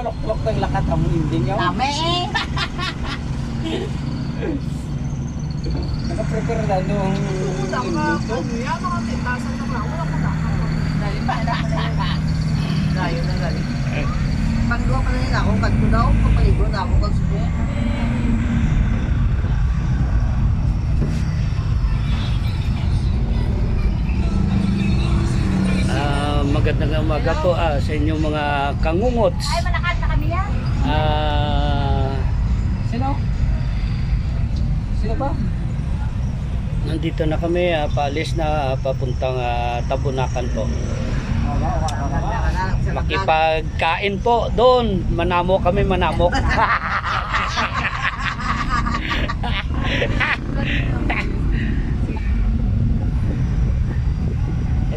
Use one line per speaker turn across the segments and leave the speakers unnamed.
malok-lok ng lakat ang ending yaw.
Tama eh.
Naka-prepare na nung ending to.
Dali pa na. Layo na dali. Pagduwa pa na nila ako, kadto daw, papaligo na ako kag subo.
Ah, magandang umaga po ah, sa inyong mga kangungots.
Ay, yan.
Ah,
Sino? Sino ba?
nandito na kami, ah, paalis na ah, papuntang ah, Tabunakan po. Makipagkain po doon. Manamo kami, manamok.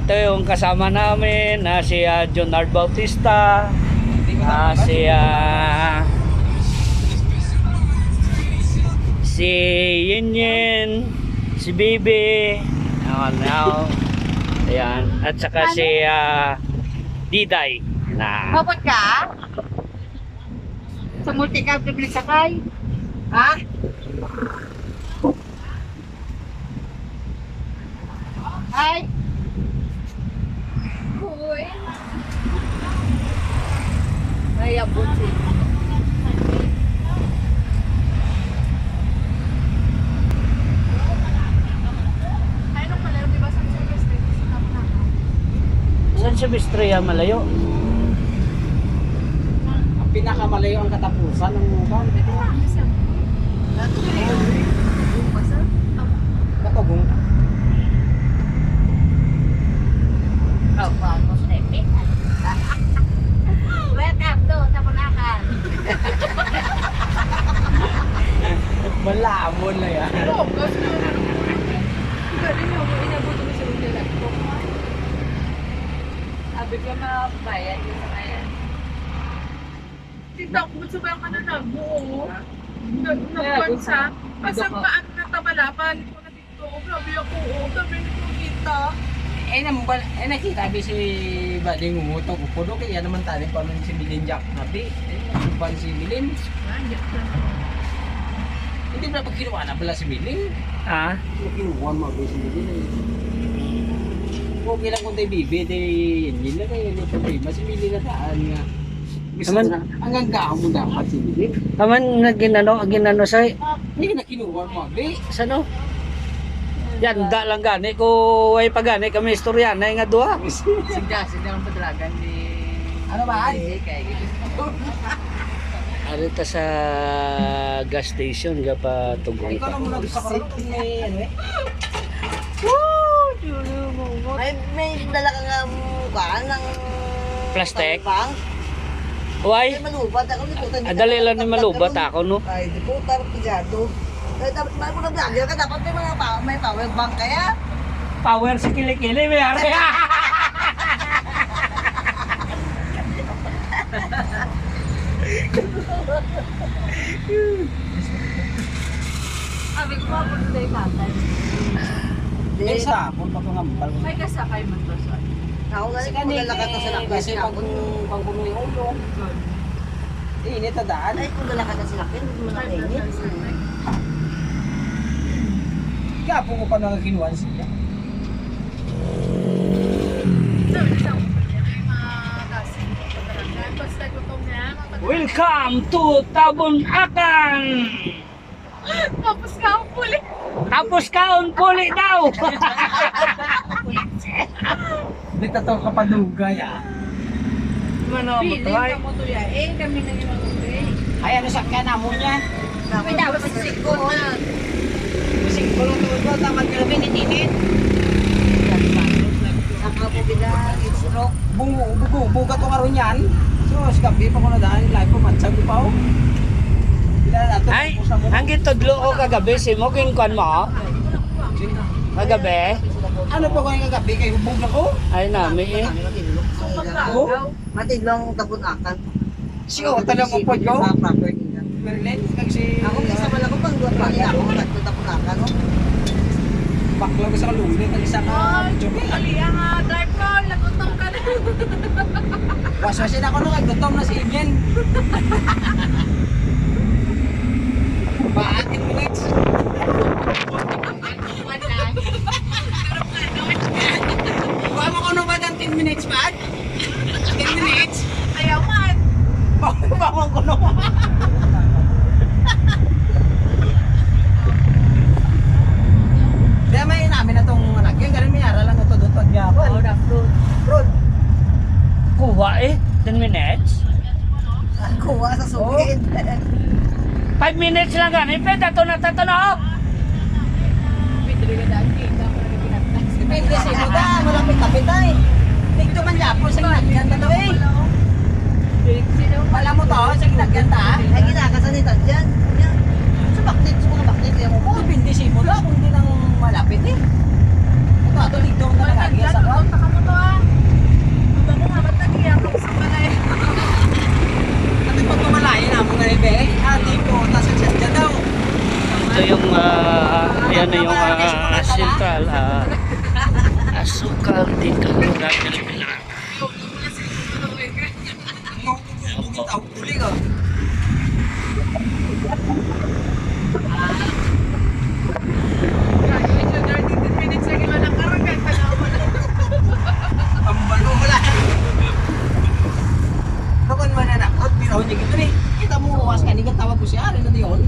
Ito yung kasama namin na si ah, John R. Bautista,
Na
si ah, si Yin Yin, si Bibi, ayan, now, ayan, at saka si ah, Diday na
Mabot ka? Sa multi-cab bibili sakay? Ha? Ay!
Uy.
Nayabot si.
Ay, nung pala, di ba sa Silvestre? Sa Tamunakan.
Saan si Bistrea malayo?
Ang pinakamalayo ang katapusan ng mukhang. Matugong.
Slepe.
Welcome to Tamunakan.
Malamon na yan.
Oo, kasi Galing mo, kung inabot mo sa Rundela.
Abi ka mabayad yung sakayan.
Tignan ko sa mga ano na buo. Nagpansa. Pasangkaan na tabalapan ko na dito. Grabe ako. oh. Grabe ko kita.
Eh, naman ba, eh, nakita ba si Bading umutok ko puno kaya naman tayo pa nun si Bilin Jack Nabi. Eh, nakupan si Bilin. Hindi ba pag kinuha na pala si Bilin?
Ah,
kinuha mo ba si Bilin Okay lang kung tayo bibi, tayo hindi na kayo may problema. Si Bilin na daan nga. Gusto
Naman-
na, hanggang gaho mo dapat si Bilin.
aman na ginano, ginano sa
Hindi ka na kinuha mo, abi.
sa no? Yan, da lang gani ko way pa gani kami istorya na nga duha.
Sigda, sigda ng padragan ni...
Ano ba, ay?
Kay
Ari ta sa gas station ga pa tugong
Ikaw na muna gusto ko ano eh.
May, may dala ka nga mukha ng...
Plastic?
Pang.
Way,
Ay, malubat ako. Liputan
ah, dali lang ni malubat ako no.
Ay, di po, tarap pigado. Ay, dapat may mga vlogger ka, dapat may mga pa, may power bank kaya.
Power sa kilikili may ari.
Sabi ko, yung tatay.
May sabon pa pangambal.
May kasakay mo to, sorry.
Ako nga rin, kung dala ka sa lakbay,
kasi pag pag puno yung ulo. Init na daan.
Ay, kung dala ka na sa lakbay, hindi mo na kainit.
Gapo ko pa nang kinuha siya.
To.
Welcome to Tabunakan.
Tapos ka ang puli.
Tapos kaon puli daw.
Dito to kapadugay ah.
Mano mo to ay.
ka mo to ya. Eh, kami na yung mag-uwi.
Ay ano sa kana mo niya?
May dapat sa siko na.
Ko lang tuwid mo tamad ka lang init.
Saka mo bilang stroke.
Bungo bugo buga to karon yan. So sa gabi pa ko na daan live pa matsag pa oh. Bila na to.
Ay, ang gitudlo ko kagabi si mo king kon mo. Kagabi.
Ano pa ko yung gabi kay hubog na ko?
Ay nami eh.
Oh.
Matidlong tapunakan.
Si o tanong mo po ko.
Na.
Merlin kag si
Ako isa man ako pang duwan pa niya ako tatlo tapunakan no.
bakla ko sa kalungit ang isa ka.
Ay, ali ang ah, drive ko. Lagutong ka na.
Waswasin ako nung gutom na si Imyen. Bakit minutes? Buha mo ko nung ba ng 10 minutes pa? 10 minutes?
Ayaw man.
Bawang ko nung. Kaya may namin na tong lagyan, ganun may ara lang ito doon pag yapon.
Oo, na fruit.
Fruit.
Kuha eh. 10 minutes.
Kuha sa sugid.
5 minutes lang gani. Pwede to na tato na.
Depende sa imo da, malapit kapit ay. Dito man yapon sa ginagyan ta eh. Wala mo to, sa ginagyan ta.
Ay, ginakasanitan dyan. Yan. Sa bakit, sa mga bakit, yan mo
depende sa imo da, kung di nang malapit eh. Ito, ato dito na nagagaya sa ka.
Taka mo to ah. Aba
Ito yung uh, yan na yung ah, central uh, asukal di Kalura Pilipinas.
Bukit ako uli ka.
Gagawin siya 30 minutes lagi man ang karagan. Tanaw mo na.
Ang balo wala. Kapag mananakot, biraw niya gito ni. Kita mo, was ka, hindi ka tawag ko siya, rin na yun.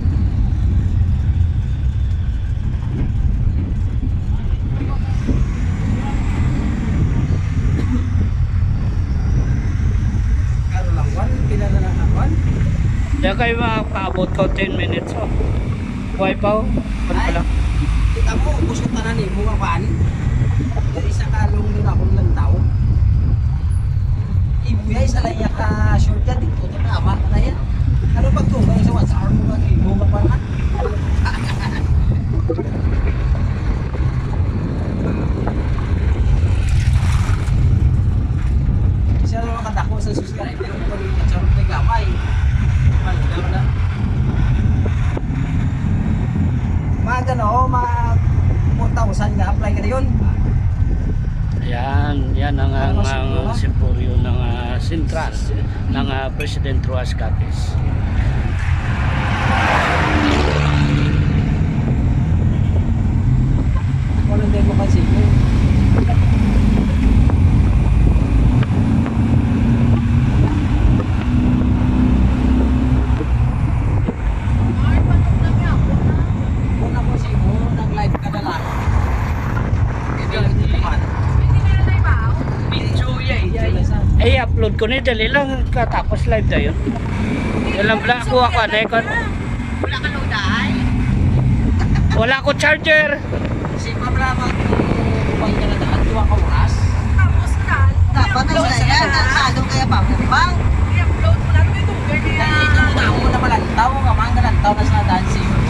Karo lang, one, pinala na naman.
Kaya kayo makaabot ko 10 minutes oh. Buhay pa oh. Ano pa lang.
Kita mo, kusot na na ni mo kapan. Dari sa kalong nila akong lang tao. Ibuyay sa laya ka short yan, dito to tama na yan. Ano pag tunggang sa WhatsApp mo ka mo ka pa na? Siya naman kadako sa subscriber ko pag ikatsurot may gamay. Malgaw na. Mga gano, mga 4,000 na apply ka na yun.
Yan, yan ang, ang, ang simpuryo ng ah, sentral ng ah, President Ruas Capiz.
upload ko ni
dali lang katapos live dayon ilang
vlog ko ako na ikon wala ka
loaday wala ko charger. Si
pablama ko
pang kanadaan ko ako oras tapos na. Dapat ang saya nagkalo kaya pa mo
bang. I-upload mo
lang ito ganyan.
Na mo na malantaw ka mga galantaw na sa dancing